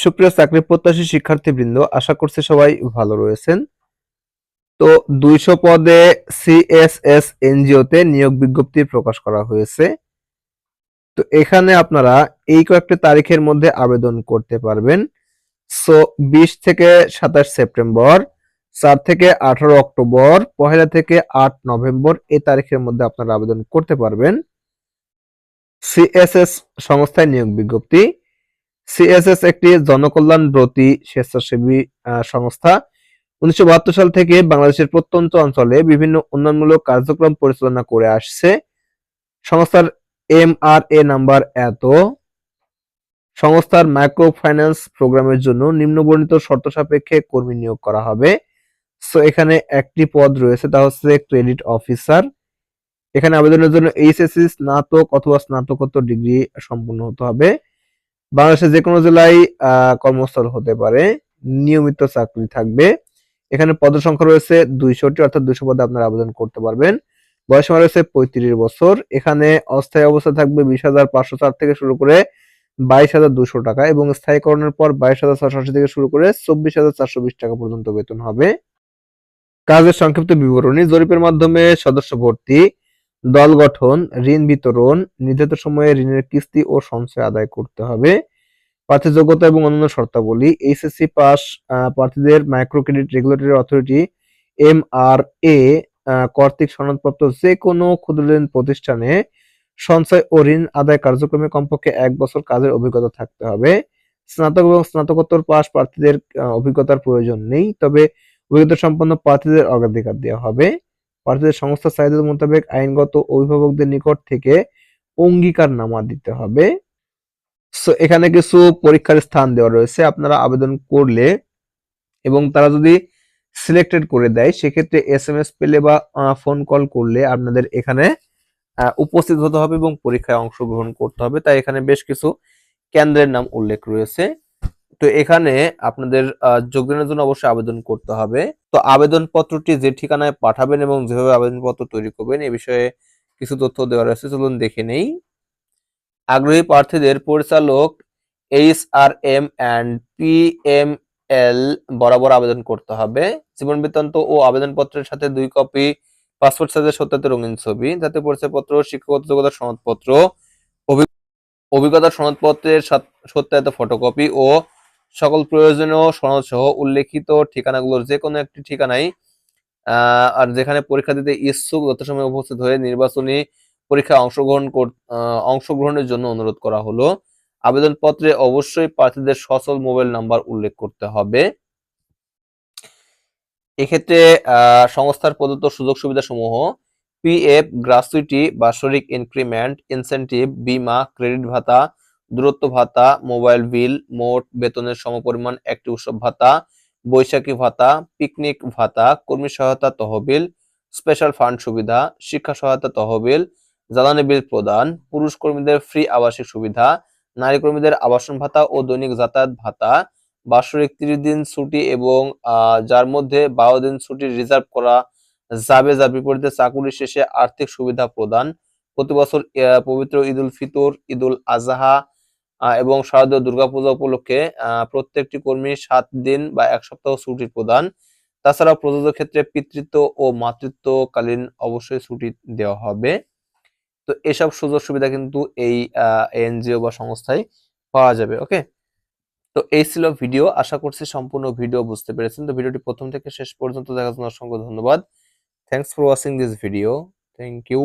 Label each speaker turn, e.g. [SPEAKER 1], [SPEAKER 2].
[SPEAKER 1] সুপ্রিয় চাকরি প্রত্যাশী শিক্ষার্থীবৃন্দ, আশা করছি সবাই ভালো রয়েছেন। তো দুইশো পদে সিএসএস এনজিওতে নিয়োগ বিজ্ঞপ্তি প্রকাশ করা হয়েছে। তো এখানে আপনারা এই কয়েকটি তারিখের মধ্যে আবেদন করতে পারবেন। সো বিশ থেকে সাতাশ সেপ্টেম্বর, চার থেকে আঠারো অক্টোবর, পহেলা থেকে আট নভেম্বর এই তারিখের মধ্যে আপনারা আবেদন করতে পারবেন। সিএসএস সংস্থায় নিয়োগ বিজ্ঞপ্তি। সিএসএস একটি জনকল্যাণ ব্রতী স্বেচ্ছাসেবী সংস্থা। উনিশশো বাহাত্তর সাল থেকে বাংলাদেশের প্রত্যন্ত অঞ্চলে বিভিন্ন উন্নয়নমূলক কার্যক্রম পরিচালনা করে আসছে। সংস্থার এম আর এ নাম্বার এত। সংস্থার মাইক্রো ফাইন্যান্স প্রোগ্রামের জন্য নিম্নবর্ণিত শর্ত সাপেক্ষে কর্মী নিয়োগ করা হবে। সো, এখানে একটি পদ রয়েছে, তা হচ্ছে ক্রেডিট অফিসার। এখানে আবেদনের জন্য এইচএসসি স্নাতক অথবা স্নাতকোত্তর ডিগ্রি সম্পূর্ণ হতে হবে। বাংলাদেশের যে কোনো জেলায় কর্মস্থল হতে পারে। নিয়মিত চাকরি থাকবে। এখানে পদ সংখ্যা রয়েছে দুইশোটি, অর্থাৎ দুইশো পদে আপনারা আবেদন করতে পারবেন। বয়স রয়েছে পঁয়ত্রিশ বছর। এখানে অস্থায়ী অবস্থা থাকবে বিশ হাজার পাঁচশো চার থেকে শুরু করে বাইশ হাজার দুশো টাকা এবং স্থায়ীকরণের পর বাইশ হাজার ছশো থেকে শুরু করে চব্বিশ হাজার চারশো বিশ টাকা পর্যন্ত বেতন হবে। কাজের সংক্ষিপ্ত বিবরণী জরিপের মাধ্যমে সদস্য ভর্তি। দল গঠন, ঋণ বিতরণ, নির্ধারিত সময়ে ঋণের কিস্তি ও সঞ্চয় আদায় করতে হবে। প্রার্থীর যোগ্যতা এবং অন্যান্য শর্তাবলী। এইচএসসি পাস প্রার্থীদের micro credit regulatory authority M R A কর্তৃক সনদপ্রাপ্ত যে কোনো ক্ষুদ্র ঋণ প্রতিষ্ঠানে সঞ্চয় ও ঋণ আদায় কার্যক্রমে কমপক্ষে এক বছর কাজের অভিজ্ঞতা থাকতে হবে। স্নাতক এবং স্নাতকোত্তর পাস প্রার্থীদের অভিজ্ঞতার প্রয়োজন নেই, তবে অভিজ্ঞতা সম্পন্ন প্রার্থীদের অগ্রাধিকার দেওয়া হবে। প্রার্থীদের সংস্থার চাহিদা মোতাবেক আইনগত অভিভাবকদের নিকট থেকে অঙ্গীকার নামা দিতে হবে। সো এখানে কিছু পরীক্ষার স্থান দেওয়া রয়েছে। আপনারা আবেদন করলে এবং তারা যদি সিলেক্টেড করে দেয়, সেক্ষেত্রে এস এম এস পেলে বা ফোন কল করলে আপনাদের এখানে উপস্থিত হতে হবে এবং পরীক্ষায় অংশগ্রহণ করতে হবে। তাই এখানে বেশ কিছু কেন্দ্রের নাম উল্লেখ রয়েছে। তো এখানে আপনাদের যোগদানের জন্য অবশ্যই আবেদন করতে হবে। তো আবেদন পত্রটি যে ঠিকানায় পাঠাবেন এবং যেভাবে আবেদনপত্র তৈরি করবেন এ বিষয়ে কিছু তথ্য দেওয়া রয়েছে চলুন দেখে নেই। আগ্রহী প্রার্থীদের পরিচালক H R M and P M L বরাবর আবেদন করতে হবে। জীবন বৃত্তান্ত ও আবেদনপত্রের সাথে দুই কপি, পাসপোর্ট সাইজের সত্যায়িত রঙিন ছবি যাতে পরিচয়পত্র শিক্ষাগত যোগ্যতার সনদপত্র, অভি- অভিজ্ঞতার সনদপত্রের সাত- সত্যায়িত ফটোকপি ও সকল প্রয়োজনীয় সনদ সহ উল্লেখিত ঠিকানাগুলোর যে কোনো একটি ঠিকানায় আর যেখানে পরীক্ষা দিতে ইচ্ছুক যথাসময়ে উপস্থিত হয়ে নির্বাচনী পরীক্ষায় অংশগ্রহণ অংশগ্রহণের জন্য অনুরোধ করা হলো। আবেদনপত্রে অবশ্যই প্রার্থীদের সচল মোবাইল নাম্বার উল্লেখ করতে হবে। এক্ষেত্রে সংস্থার প্রদত্ত সুযোগ সুবিধা সমূহ পিএফ গ্রাচুইটি বাৎসরিক ইনক্রিমেন্ট, ইনসেনটিভ, বীমা, ক্রেডিট ভাতা দূরত্ব ভাতা, মোবাইল বিল, মোট বেতনের সমপরিমাণ একটি উৎসব ভাতা, বৈশাখী ভাতা, পিকনিক ভাতা, কর্মী সহায়তা তহবিল স্পেশাল ফান্ড সুবিধা, শিক্ষা সহায়তা তহবিল, জ্বালানি বিল প্রদান, পুরুষ কর্মীদের ফ্রি আবাসিক সুবিধা, নারী কর্মীদের আবাসন ভাতা ও দৈনিক যাতায়াত ভাতা, বাৎসরিক তিরিশ দিন ছুটি এবং যার মধ্যে বারো দিন ছুটি রিজার্ভ করা যাবে যার বিপরীতে চাকুরি শেষে আর্থিক সুবিধা প্রদান, প্রতি বছর পবিত্র ঈদুল ফিতর, ঈদুল আজহা এবং শারদীয় দুর্গাপূজা উপলক্ষে প্রত্যেকটি কর্মী সাত দিন বা এক সপ্তাহ ছুটি প্রদান। তাছাড়া প্রযোজ্য ক্ষেত্রে পিতৃত্ব ও মাতৃত্বকালীন অবশ্যই ছুটি দেওয়া হবে। তো এসব সুযোগ সুবিধা কিন্তু এই এনজিও বা সংস্থায় পাওয়া যাবে, ওকে? তো এই ছিল ভিডিও। আশা করছি সম্পূর্ণ ভিডিও বুঝতে পেরেছেন। তো ভিডিওটি প্রথম থেকে শেষ পর্যন্ত দেখার জন্য অসংখ্য ধন্যবাদ। Thanks for watching this video thank you